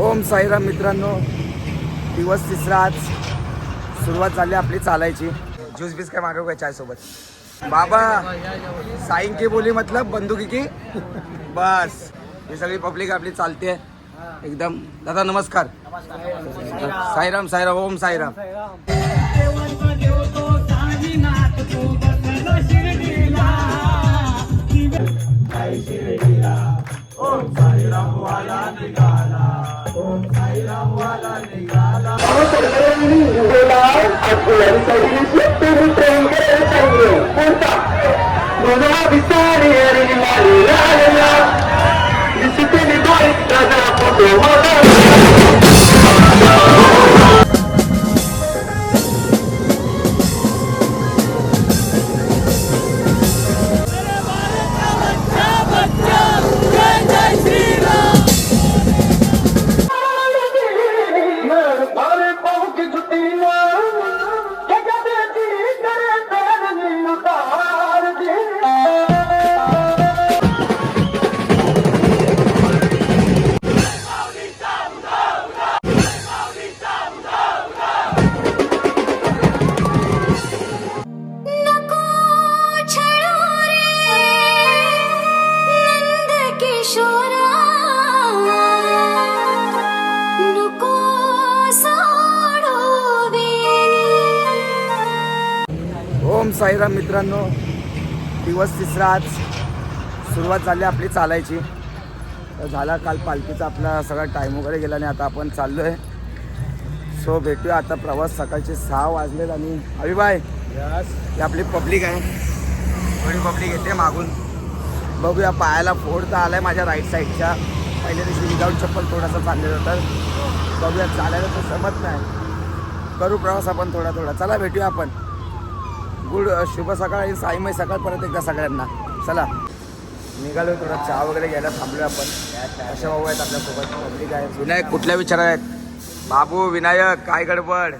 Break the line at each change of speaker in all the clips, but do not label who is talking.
ओम साईराम मित्रांनो. दिवस तिसरा आज सुरुवात झाली आपली चालायची. ज्यूस बीस काय मागव काय चाय सोबत बाबा साईं की बोली मतलब बंदुकी की? बस. ही सगळी पब्लिक आपली चालते. एकदम. दादा नमस्कार. साईराम साईराम ओम साईराम.
ओम साई राम वाला निकाला ओम साई राम
वाला निकाला This is the boy that's a photo. Sairam मित्रांनो दिवस तिसरा आज सुरुवात झाली आपली चालायची. तर झाला काल पालखीचा आपला सगळा टाईम वगैरे गेला आणि आता आपण चाललो आहे सो भेटूया आता प्रवास सकाळचे सहा वाजलेत आणि अभिबाय ही आपली पब्लिक आहे. थोडी पब्लिक येते मागून. बघूया पायाला फोड तर आलाय माझ्या राईट साईडच्या पहिल्या दिवशी विदाऊट चप्पल थोडासा चाललेलं होतं. बघूया चालायला तर जमत नाही. करू प्रवास आपण थोडा थोडा. चला भेटूया आपण. गुड शुभ सकाळ आणि साईमय सकाळ परत एकदा सगळ्यांना. चला. निघालो थोडा चहा वगैरे घ्यायला थांबलो आपण. अशा भाऊ आहेत आपल्यासोबत. पब्लिक आहे. विनायक कुठल्या विचार आहेत? बाबू विनायक काय गडबड?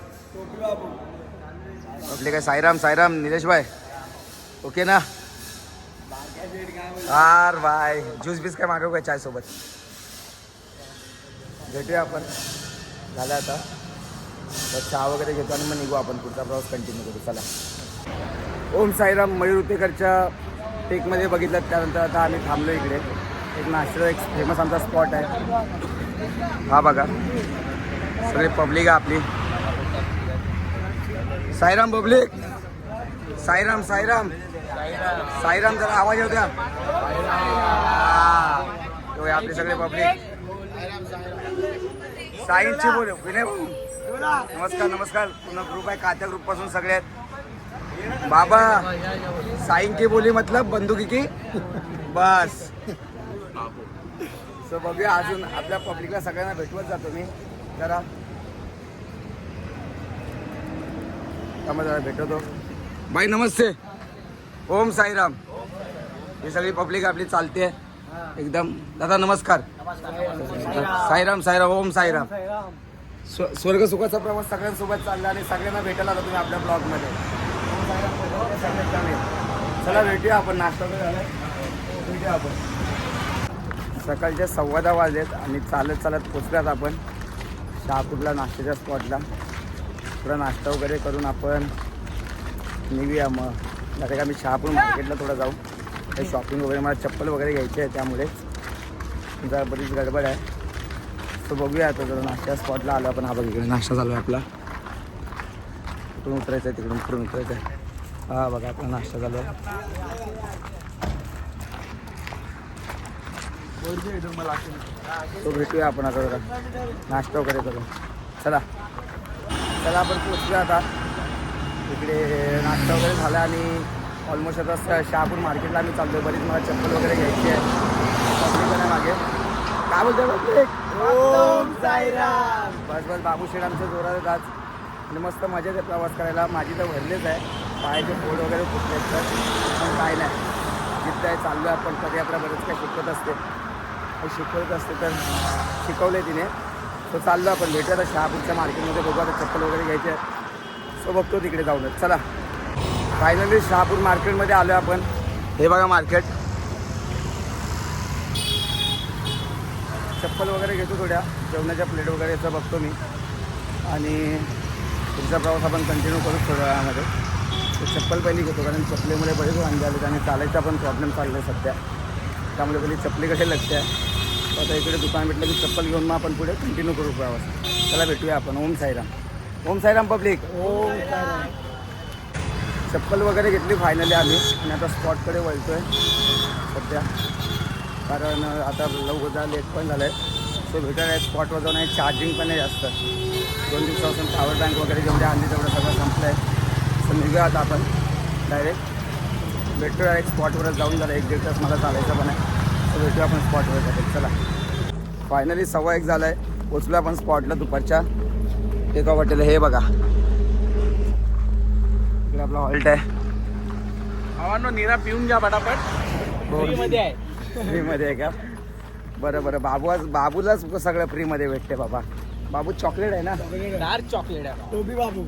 आपले काय साईराम साईराम निलेश भाई? ओके ना? हार बाय ज्यूस बीस काय मागव काय चायसोबत भेटूया आपण. झालं आता. तर चहा वगैरे घेतो आणि मग निघू आपण. पुढचा प्रवास कंटिन्यू करू. चला. ओम साईराम मयूर उतेकरच्या टेकमध्ये बघितलं त्यानंतर आता आम्ही थांबलो इकडे. एक नाश्त्याचा एक फेमस आमचा स्पॉट आहे. हा बघा. सगळे पब्लिक आहे आपली. साईराम पब्लिक साईराम साईराम. साईराम जरा आवाज येऊ द्या. हा. तो आपले सगळे पब्लिक साईंची बोल. विनय भाऊ. नमस्कार नमस्कार. पूर्ण ग्रुप आहे. कात्या ग्रुपपासून सगळे आहेत. बाबा साईं की बोली मतलब बंदुकी की? बस. सो बघूया अजून आपल्या पब्लिकला सगळ्यांना भेटवत जातो मी. जरा. त्यामुळे जरा भेटवतो. बाई नमस्ते. ओम साईराम. ही सगळी पब्लिक आपली चालते. एकदम. दादा नमस्कार. साईराम साईराम. ओम साईराम. स्व- स्वर्ग सुखाचा प्रवास सगळ्यांसोबत चालला आणि सगळ्यांना भेटायला आला तुम्ही आपल्या ब्लॉगमध्ये चला भेटूया आपण. नाश्ता वगैरे भेटूया आपण. सकाळचे सव्वा दहा वाजलेत आणि चालत चालत पोचल्यात आपण. शहापूरला नाश्त्याच्या स्पॉटला थोडा नाश्ता वगैरे करून आपण निघूया मग. आता का मी शहापूर मार्केटला थोडं जाऊ. काही शॉपिंग वगैरे मला चप्पल वगैरे घ्यायची आहे त्यामुळे. जरा बरीच गडबड आहे. तर बघूया आता जरा नाश्ता स्पॉटला आलो आपण. हा बघ इकडे नाश्ता चालू आहे आपला. कुठून उतरायचं आहे तिकडून कुठून उतरायचं आहे हा बघा आपला नाश्ता आहे. तो भेटूया आपण आता जरा नाश्ता वगैरे करून. चला. चला आपण पोचलो आता. इकडे नाश्ता वगैरे झाला आणि ऑलमोस्ट आता शहापूर मार्केटला आम्ही चाललो बरीच मला चप्पल वगैरे घ्यायची आहे. मागे. काय साईराम. बस बस बाबू शेड आमचं जोरात आज. आणि मस्त मजा येते प्रवास करायला. माझी तर भरलेच आहे. पायाचे फोड वगैरे फुटले तर पण काय नाही. जिथं आहे चाललो आहे आपण पदयात्रा बरंच काय शिकवत असते. शिकवत असते तर शिकवले तिने. तर चाललो आपण भेटूया तर शहापूरच्या मार्केटमध्ये. बघू आता चप्पल वगैरे घ्यायचे. सो बघतो तिकडे जाऊनच चला. फायनली शहापूर मार्केटमध्ये आलो आपण. हे बघा मार्केट. चप्पल वगैरे घेतो थोड्या. जेवणाच्या प्लेट वगैरे याचं बघतो मी. आणि पुढचा प्रवास आपण कंटिन्यू करू थोड्या वेळामध्ये. तर चप्पल पहिली घेतो कारण चपलीमुळे बरेच वांगे आले आणि चालायचा पण प्रॉब्लेम चालला आहे सध्या. त्यामुळे पहिली चपलीकडे लक्ष आहे. आता इकडे दुकान भेटलं की चप्पल घेऊन मग आपण पुढे कंटिन्यू करू प्रवास. त्याला भेटूया आपण. ओम साईराम. ओम साईराम पब्लिक. ओम चप्पल वगैरे घेतली फायनली आम्ही. आणि आता स्पॉटकडे वळतो आहे सध्या. कारण आता लवकर लेट पण झालं आहे सो भेटायला स्पॉटवर जाऊन आहे चार्जिंग पण आहे जास्त. दोन दिवसापासून पॉवर बँक वगैरे जेवढे आणले तेवढं सगळं संपलं आहे सो निघूया आता आपण डायरेक्ट भेटूया डायरेक्ट स्पॉटवरच जाऊन जरा एक दीड तास मला चालायचं पण आहे. सो भेटूया आपण स्पॉटवर जाते चला. फायनली सव्वा एक झालं आहे पोचलो आपण स्पॉटला दुपारच्या. एका वाटेला हे बघा. इकडे आपला हॉल्ट आहे.
आव्हानो निरा पिऊन घ्या पटापट. मध्ये आहे.
फ्रीमध्ये आहे का? बरं बरं. बाबू आज बाबूलाच सगळं फ्रीमध्ये भेटते बाबा. बाबू चॉकलेट आहे ना?
डार्क चॉकलेट आहे. टोबी बाबू.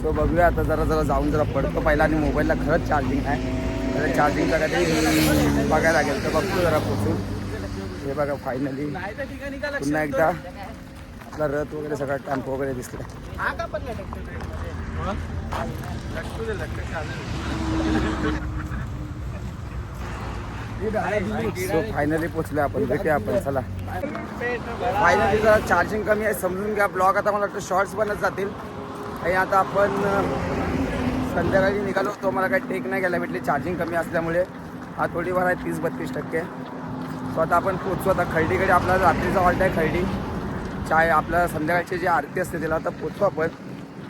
सो बघूया आता जरा जरा जाऊन जरा पडतो. पहिला आणि मोबाईलला खरंच चार्जिंग आहे. तर चार्जिंगचा काहीतरी बघायला लागेल. तर बघतो जरा पोचून हे बघा फायनली पुन्हा एकदा आपला रथ वगैरे सगळा टॅम्पो वगैरे दिसला
हा का पण लटकू दे लटकू
सो फायनली पोचलो आपण. भेटूया आपण. चला. फायनली जरा चार्जिंग कमी आहे. समजून घ्या. ब्लॉग आता मला वाटतं शॉर्ट्स बनत जातील. आणि आता आपण संध्याकाळी निघालो तो मला काही टेक नाही घ्यायला भेटली चार्जिंग कमी असल्यामुळे. हा थोडीफार आहे. तीस बत्तीस टक्के. सो आता आपण पोचू. आता खर्डीकडे आपला रात्रीचा हॉल्ट आहे खर्डी चाय आपल्या संध्याकाळची जी आरती असते तिला आता पोचू आपण.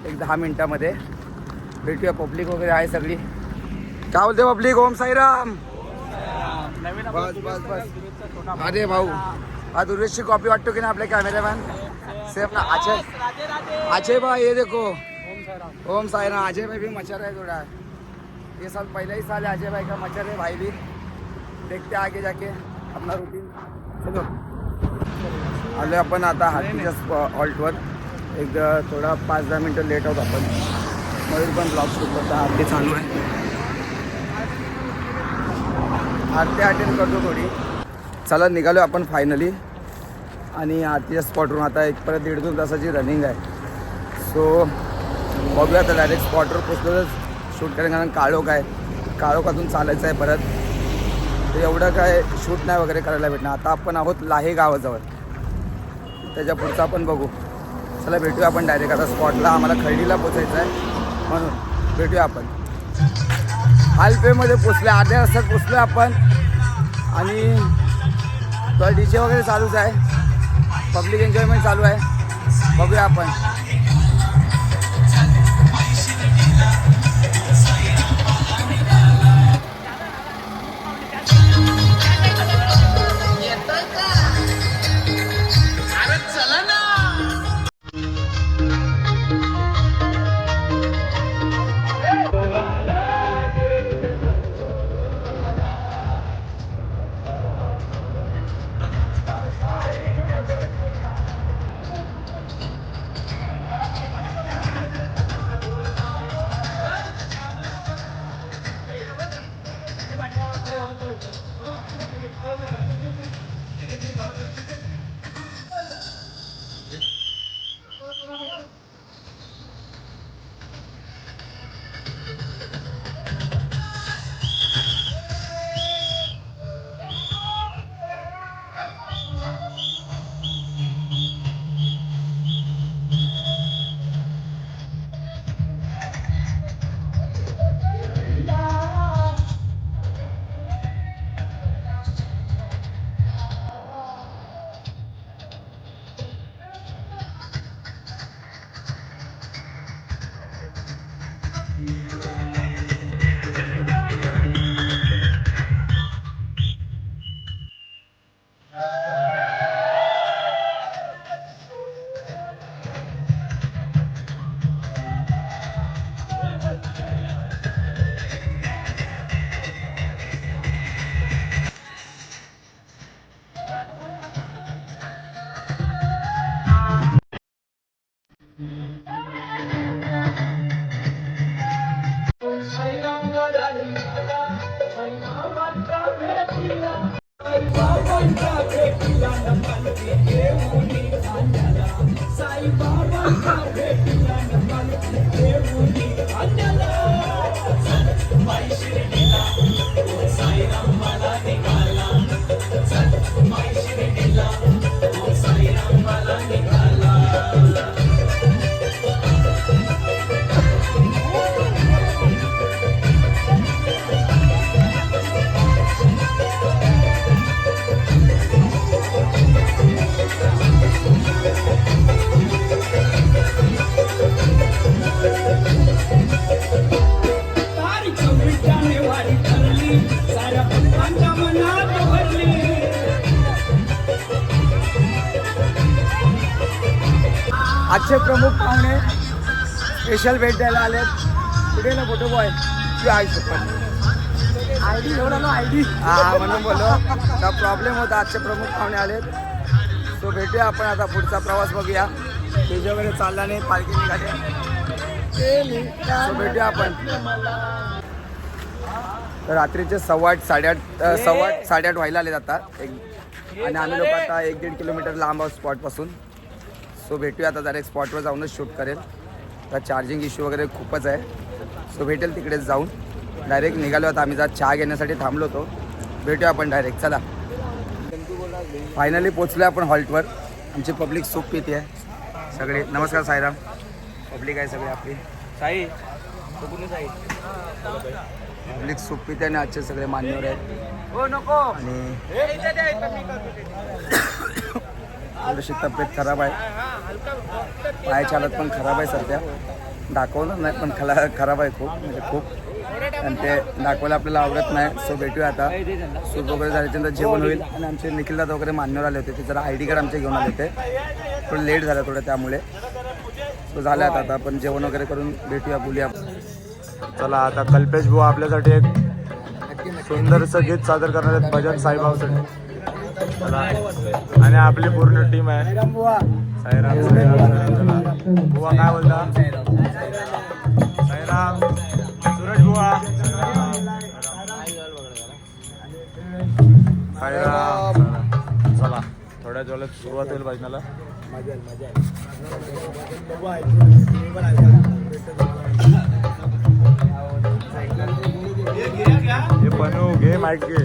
एक दहा मिनटामध्ये. भेटूया. पब्लिक वगैरे आहे सगळी. काय बोलते पब्लिक ओम साईराम.
नवीन
बस बस बस. अरे भाऊ हा. दुर्वेशची कॉपी वाटतो की ना आपल्या कॅमेरामॅन सेफ ना अजय अजय भाई ये देखो.
ओम साईराम.
अजय भाई भी मच्छर है थोड़ा. ये साल पहला ही साल है अजय भाई का मच्छर है भाई भी. देखते हैं आगे जाके अपना रूटीन चलो. आलो आपण आता हातीच्या हॉल्टवर एक थोडा पाच दहा मिनटं लेट आहोत आपण. मयूर पण ब्लॉग शूट करतो आरती चालू आहे. आरती अटेंड करतो थोडी. चला निघालो आपण फायनली आणि आरतीच्या स्पॉटवरून आता एक परत दीड दोन तासाची रनिंग आहे. सो बघूया आता डायरेक्ट स्पॉटवर पोचलोच. शूट करेन कारण काळोख आहे. काळोखातून चालायचं आहे परत. तर एवढं काय शूट नाही वगैरे करायला भेटणार. आता आपण आहोत लाहे गावाजवळ. त्याच्या पुढचं आपण बघू. चला भेटूया आपण डायरेक्ट आता स्पॉटला आम्हाला खर्डीला पोचायचं आहे. म्हणून भेटूया आपण. हालपेमध्ये पोचलं अर्ध्या रस्त्यात पोचलो आपण. आणि डी जे वगैरे चालूच आहे. पब्लिक एन्जॉयमेंट चालू आहे. बघूया आपण. आजचे प्रमुख पाहुणे स्पेशल भेट द्यायला आलेत. कुठे ना फोटो बॉय तू आहे शपथ
आय डी घेऊन आलो आय डी.
हा म्हणून बोललो. का प्रॉब्लेम होता. आजचे प्रमुख पाहुणे आलेत. सो भेटूया आपण आता. पुढचा प्रवास बघूया. तेज वगैरे चालला नाही. पालखी निघाली. भेटूया आपण. तर रात्रीचे सव्वा आठ साडेआठ सव्वा आठ साडेआठ व्हायला आले जातात एक आणि आम्ही लोक आता एक दीड किलोमीटर लांब आहोत स्पॉटपासून सो भेटूया आता डायरेक्ट स्पॉटवर जाऊनच शूट करेल. तर चार्जिंग इश्यू वगैरे खूपच आहे. सो भेटेल तिकडेच जाऊन. डायरेक्ट निघालो आता आम्ही. जरा चहा घेण्यासाठी थांबलो होतो. भेटूया आपण डायरेक्ट चला. फायनली पोचलो आपण हॉल्टवर आमची पब्लिक सूप पिते आहे. सगळे. नमस्कार साईराम. पब्लिक आहे सगळे आपली.
साई. साई?
पब्लिक सूप पिते आणि आजचे सगळे मान्यवर आहेत.
हो नको.
आणि थोडीशी तब्येत खराब आहे. पायाची हालत पण खराब आहे सध्या. दाखवलं नाही पण खला खराब आहे खूप म्हणजे खूप. आणि ते दाखवायला आपल्याला आवडत नाही सो भेटूया आता. सूप वगैरे झाल्याच्यानंतर जेवण होईल. आणि आमचे निखिल दादा वगैरे मान्यवर आले होते ते जरा आय डी कार्ड आमचे घेऊन आले होते. थोडं लेट झालं थोडं त्यामुळे. सो झालं आता आता आपण जेवण वगैरे करून भेटूया बोलूया.
चला आता कल्पेश भाऊ आपल्यासाठी एक सुंदरसं गीत सादर करणार आहेत भजन साईबाबासाठी. आणि आपली पूर्ण टीम आहे. साईराम साईराम चला बुवा काय बोलता? साईराम सूरज बुवा. साईराम चला थोड्या वेळात सुरुवात होईल भजनाला. हे बनू घे माईक घे.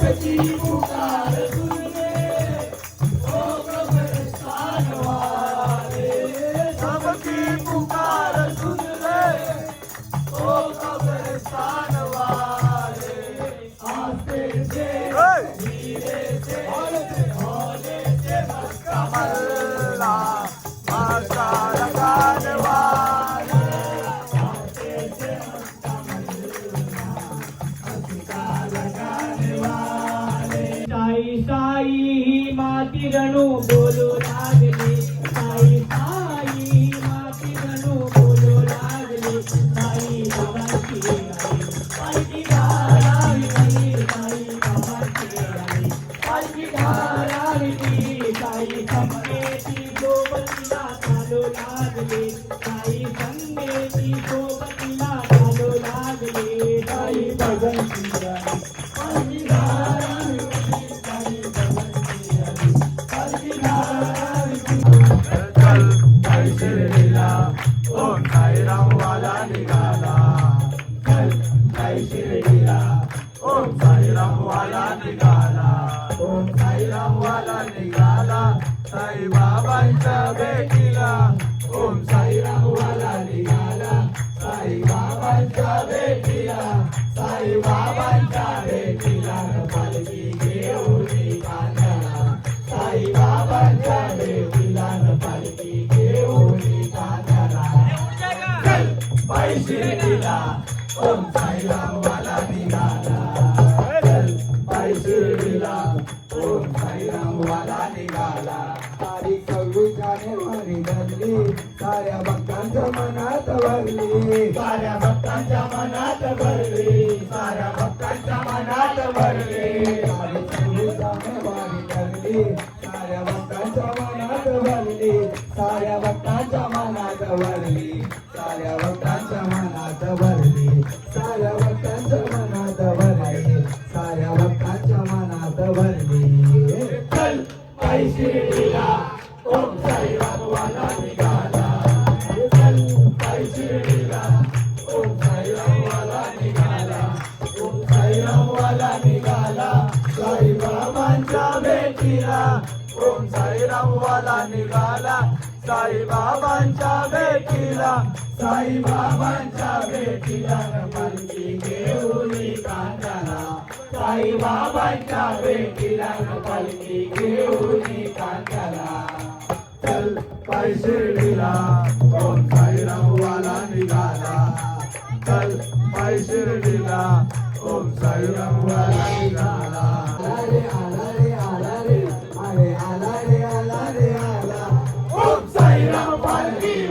profetivo, cara. Oh. बाबांच्या भेटीला ओम साईराम वाला निघाला. साई बाबांच्या भेटीला साई बाबा भक्तांच्या मनात भरले. साऱ्या भक्तांच्या मनात भरले. साईबाबांच्या भेटीला नमनती घेऊनी कांदाला. साईबाबांच्या भेटीला नमनती घेऊनी कांदाला. चल पैसे दिला कोण साईरामवाला निघाला? चल पैसे दिला ओम साईरामवाला निघाला? अरे आला रे रे आला रे आला. रे आला ओम साईराम
पालखी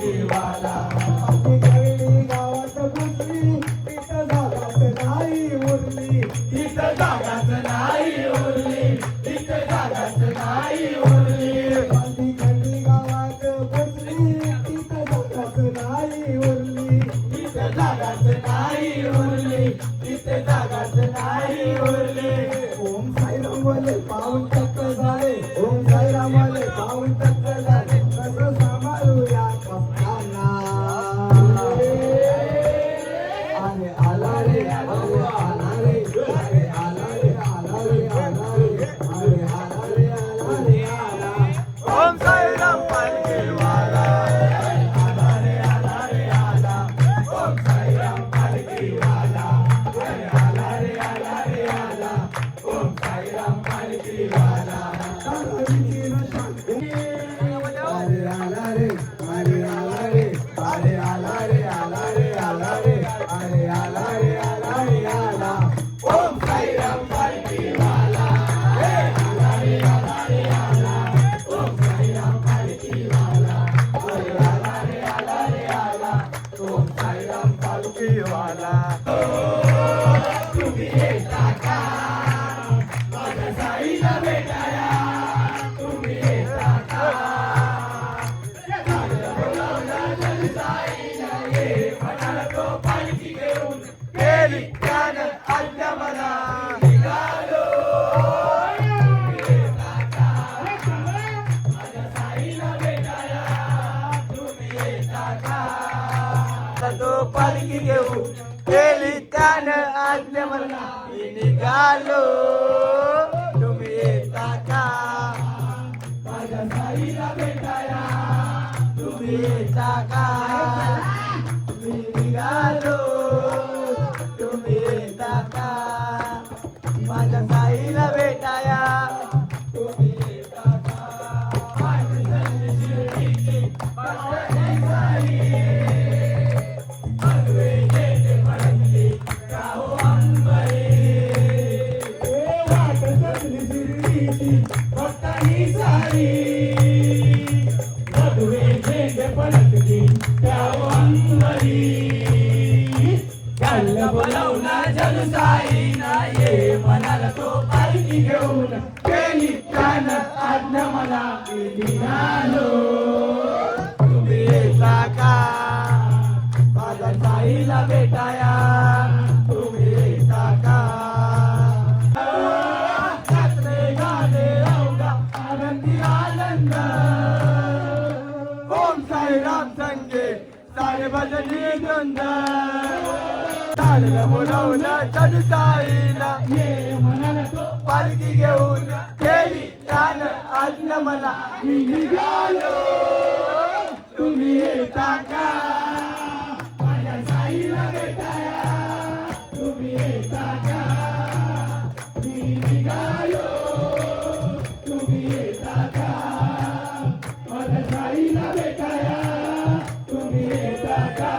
देवाला तुम्ही मिळालो तुम्ही येता का? माझ्या साईला भेटाया
तुम्ही का? तुम्ही
निघालो. पेनी घेऊन पेनी कान मला निघालो
तुम्ही येता का माझ्या साईला भेटाया.
आनंद
भजनी द्वंद चाललं बोलावलं चल साईला पालखी घेऊन केली छान आज्ञा मला
मी निघालो. तुम्ही येता का? माझ्या साईला भेटाया तुम्ही येता का? मी निघालो. तुम्ही येता का? माझ्या साईला भेटाया तुम्ही येता का?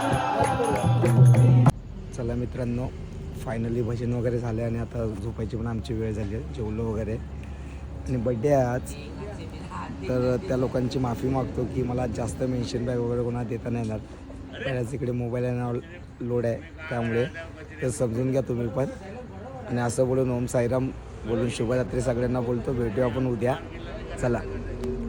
चला मित्रांनो फायनली भजन वगैरे झाले आणि आता झोपायची पण आमची वेळ झाली जेवलो वगैरे. आणि बड्डे आहे आज. तर त्या लोकांची माफी मागतो की मला जास्त मेन्शन बॅग वगैरे कोणा देता नाही येणार. बऱ्याच इकडे मोबाईल आहे लोड आहे त्यामुळे ते समजून घ्या तुम्ही पण. आणि असं बोलून ओम साईराम बोलून शुभरात्री सगळ्यांना बोलतो. भेटू आपण उद्या. चला.